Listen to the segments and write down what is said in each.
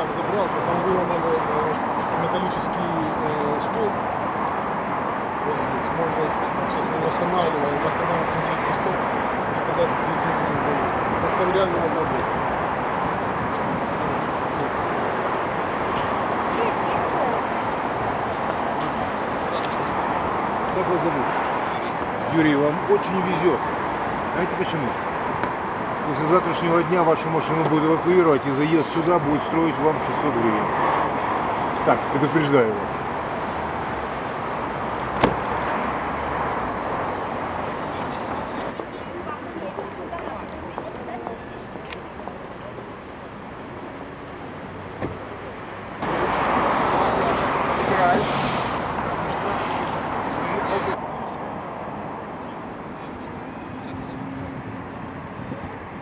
так забрался, там выломали э, металлический э, стол. Вот здесь. Мы уже сейчас восстанавливаем, восстанавливаем металлический стол, Когда здесь не будем. Потому что реально надо будет. Как вас зовут? Юрий, вам очень везет. Знаете почему? После завтрашнего дня вашу машину будут эвакуировать, и заезд сюда будет строить вам 600 гривен. Так, предупреждаю вас.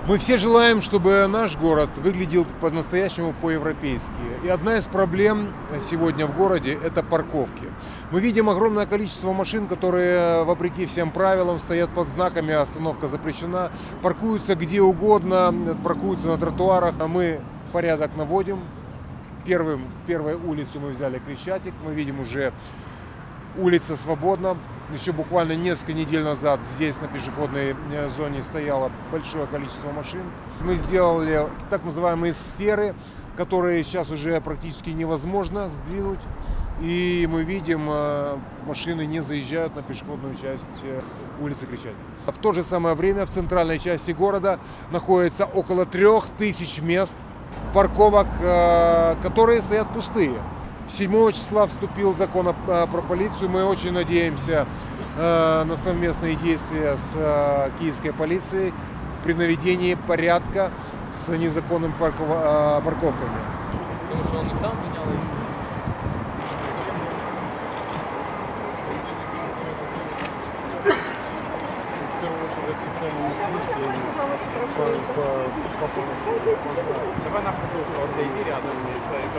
Мы все желаем, чтобы наш город выглядел по-настоящему по-европейски. И одна из проблем сегодня в городе – это парковки. Мы видим огромное количество машин, которые, вопреки всем правилам, стоят под знаками «Остановка запрещена», паркуются где угодно, паркуются на тротуарах. А Мы порядок наводим. Первым, первую улицу мы взяли Крещатик. Мы видим уже улица свободна. Еще буквально несколько недель назад здесь на пешеходной э, зоне стояло большое количество машин. Мы сделали так называемые сферы, которые сейчас уже практически невозможно сдвинуть. И мы видим, э, машины не заезжают на пешеходную часть э, улицы Крещатик. В то же самое время в центральной части города находится около трех тысяч мест парковок, которые стоят пустые. 7 числа вступил закон о- э, про полицию. Мы очень надеемся э, на совместные действия с э, киевской полицией при наведении порядка с незаконными э, парковками. Потому что он и там Давай нахуй, вот, рядом.